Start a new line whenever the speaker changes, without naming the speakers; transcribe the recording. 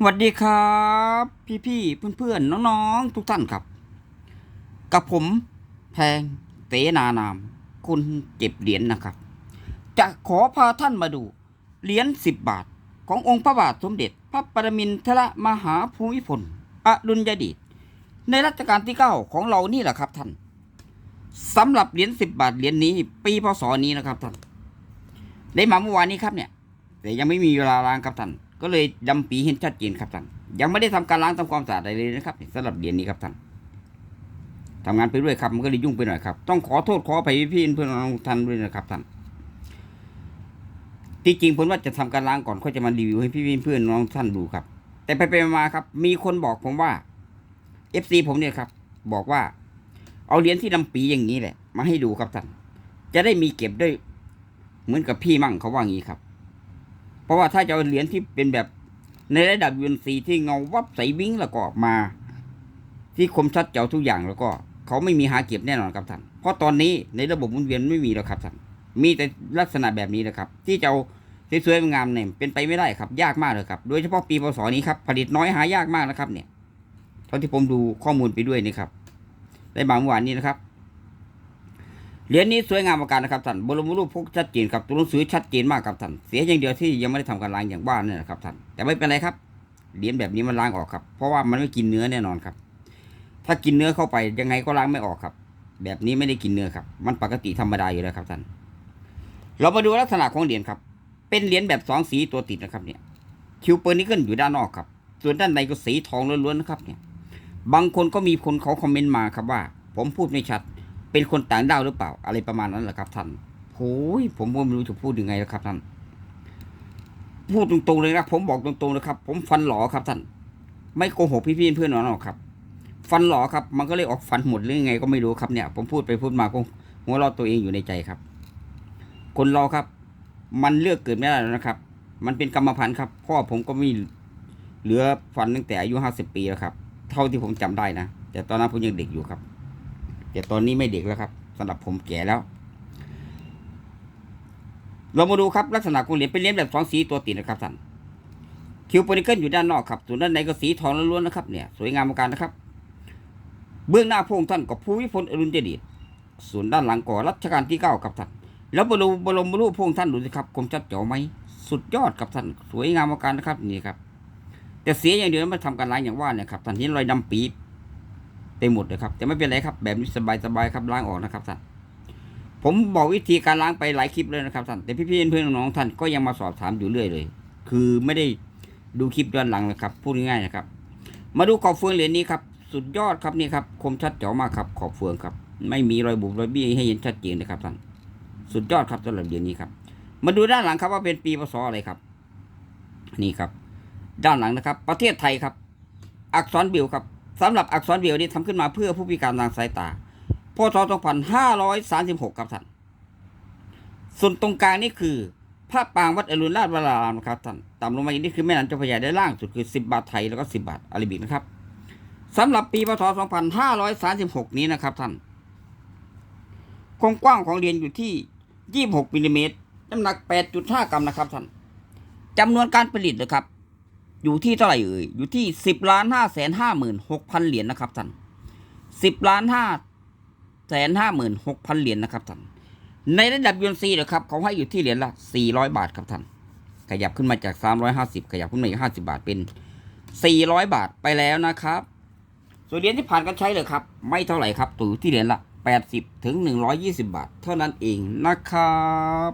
สวัสดีครับ พี่ๆเพื่อนๆน้องๆ ทุกท่านครับ กับผมแพงเตนานาม คุณเก็บเหรียญนะครับ จะขอพาท่านมาดูเหรียญสิบบาท ขององค์พระบาทสมเด็จ พระปรมินทรมหาภูมิพลอดุลยเดชในรัชกาลที่เก้าของเรานี่แหละครับท่านสำหรับเหรียญสิบบาทเหรียญนี้ ปีพศนี้นะครับท่านได้มาเมื่อวานนี้ครับเนี่ย แต่ยังไม่มีเวลาล้างครับท่าน ก็เลยดำปีเห็นชัดเจนครับท่านยังไม่ได้ทำการล้างทำความสะอาดอะไรเลยนะครับสำหรับเหรียญนี้ครับท่านทำงานไปด้วยครับมันก็เลยยุ่งไปหน่อยครับ ต้องขอโทษขออภัยพี่เพื่อนๆท่านด้วยนะครับท่านที่จริงผมว่าจะทำการล้างก่อนค่อยจะมารีวิวให้พี่เพื่อนน้องท่านดูครับ แต่ไปไปมาครับ มีคนบอกผมว่า FC ผมเนี่ยครับ บอกว่า เอาเหรียญที่ดำปีอย่างนี้แหละ มาให้ดูครับท่านจะได้มีเก็บด้วยเหมือนกับพี่มั่งเขาว่างี้ครับ เพราะว่าถ้าจะเอาเหรียญที่เป็นแบบในระดับยูนซีที่เงาวับใสวิ้งแล้วก็ออกมา ที่คมชัดเจ๋วทุกอย่างแล้วก็เขาไม่มีหาเก็บแน่นอนครับท่าน เพราะตอนนี้ในระบบหมุนเวียนไม่มีแล้วครับท่าน มีแต่ลักษณะแบบนี้นะครับ ที่จะเอาสวยๆงามเนี่ยเป็นไปไม่ได้ครับ ยากมากเลยครับ โดยเฉพาะปีพศนี้ครับผลิตน้อยหายากมากนะครับเนี่ยเท่าที่ผมดูข้อมูลไปด้วยนี่ครับได้มาเมื่อวานนี้นะครับ เหรียญนี้สวยงามประการนะครับท่านบรมรูปพกชัดเจนครับตัวหนังสือชัดเจนมากครับท่านเสียอย่างเดียวที่ยังไม่ได้ทำการล้างอย่างว่านี่นนะครับท่านแต่ไม่เป็นไรครับเหรียญแบบนี้มันล้างออกครับ เพราะว่ามันไม่กินเนื้อแน่นอนครับ ถ้ากินเนื้อเข้าไปยังไงก็ล้างไม่ออกครับ แบบนี้ไม่ได้กินเนื้อครับ มันปกติธรรมดาอยู่แล้วครับท่าน เรามาดูลักษณะของเหรียญครับ เป็นเหรียญแบบสองสีตัวติดนะครับเนี่ยคิวเปอร์นิเกิลอยู่ด้านนอกครับ ส่วนด้านในก็สีทองล้วนๆนะครับเนี่ย บางคนก็มีคนเขาคอมเมนต์มาครับว่า ผมพูดไม่ชัด เป็นคนต่างด้าวหรือเปล่า อะไรประมาณนั้นแหละครับท่านโอ้ยผมก็ไม่รู้จะพูดยังไงแล้วครับท่านพูดตรงๆเลยนะผมบอกตรงๆเลยครับ ผมฟันหลอครับท่านไม่โกหกพี่ๆเพื่อนน้องๆครับ ฟันหลอครับ มันก็เลยออกฟันหมดหรือยังไงก็ไม่รู้ครับเนี่ย ผมพูดไปพูดมาก็หัวเราะตัวเองอยู่ในใจครับ คนเราครับ มันเลือกเกิดไม่ได้แล้วนะครับ มันเป็นกรรมพันธุ์ครับพ่อผมก็มีเหลือฟันตั้งแต่อายุห้าสิบปีแล้วครับ เท่าที่ผมจำได้นะแต่ตอนนั้นผมยังเด็กอยู่ครับ แต่ตอนนี้ไม่เด็กแล้วครับสำหรับผมแก่แล้ว เรามาดูครับลักษณะของเหรียญเป็นเหรียญแบบสองสีตัวติดนะครับท่านคิวโปนิเกิลอยู่ด้านนอกครับส่วนด้านในก็สีทองล้วนๆนะครับเนี่ยสวยงามมือนกันะครับ เบื้องหน้าพระองค์ท่านกับภูมิพลอดุลยเดชส่วนด้านหลังก่อรัชกาลที่เก้าครับท่านแล้วบรมบรมรูปพระองค์ท่านดูสิครับคมชัดเจ๋อไหมสุดยอดครับท่านสวยงามมือนกันะครับนี่ครับแต่เสียอย่างเดียวมันทำการล้างอย่างว่าเนี่ยครับท่านเห็นรอยดำปีเต็มหมดเลยครับ แต่ไม่เป็นไรครับ แบบนี้สบายๆครับล้างออกนะครับท่านผมบอกวิธีการล้างไปหลายคลิปเลยนะครับท่านแต่พี่ๆเพื่อนๆน้องๆท่านก็ยังมาสอบถามอยู่เรื่อยเลย คือไม่ได้ดูคลิปย้อนหลังเลยครับพูดง่ายๆนะครับ มาดูขอบเฟืองเหรียญนี้ครับสุดยอดครับนี่ครับคมชัดเจ๋อมากครับขอบเฟืองครับ ไม่มีรอยบุบรอยบี้ให้เห็นชัดเจนนะครับท่านสุดยอดครับสำหรับเหรียญนี้ครับมาดูด้านหลังครับว่าเป็นปีพศอะไรครับ นี่ครับ ด้านหลังนะครับ ประเทศไทยครับ อักษรบิวครับ สำหรับอักษรเบิวนี้ทำขึ้นมาเพื่อผู้พิการทางสายตาพศ2536ครับท่าน ส่วนตรงกลางนี่คือพระปางวัดอรุณราชวรารามนะครับท่านต่ำลงมาอย่างนี้คือแม่น้ำเจ้าพระยาได้านล่างสุดคือ 10 บาทไทยแล้วก็ 10 บาทอาราบิกนะครับสำหรับปีพศ2536 นี้นะครับท่านความกว้างของเหรียญอยู่ที่ 26มิลลิเมตรน้ำหนัก 8.5 กรัมนะครับท่านจำนวนการผลิตนะครับ อยู่ที่เท่าไหร่เอ่ยอยู่ที่สิบล้านห้าแสนห้าหมื่นหกพันเหรียญนะครับท่านสิบล้านห้าแสนห้าหมื่นหกพันเหรียญนะครับท่านในระดับยูนซีนะครับเขาให้อยู่ที่เหรียญละสี่ร้อยบาทครับท่านขยับขึ้นมาจากสามร้อยห้าสิบขยับขึ้นมาอีกห้าสิบาทเป็นสี่ร้อยบาทไปแล้วนะครับส่วนเหรียญที่ผ่านการใช้เลยครับ ไม่เท่าไหร่ครับตัวอยู่ที่เหรียญละแปดสิบถึงหนึ่งร้อยยี่สิบาท เท่านั้นเองนะครับ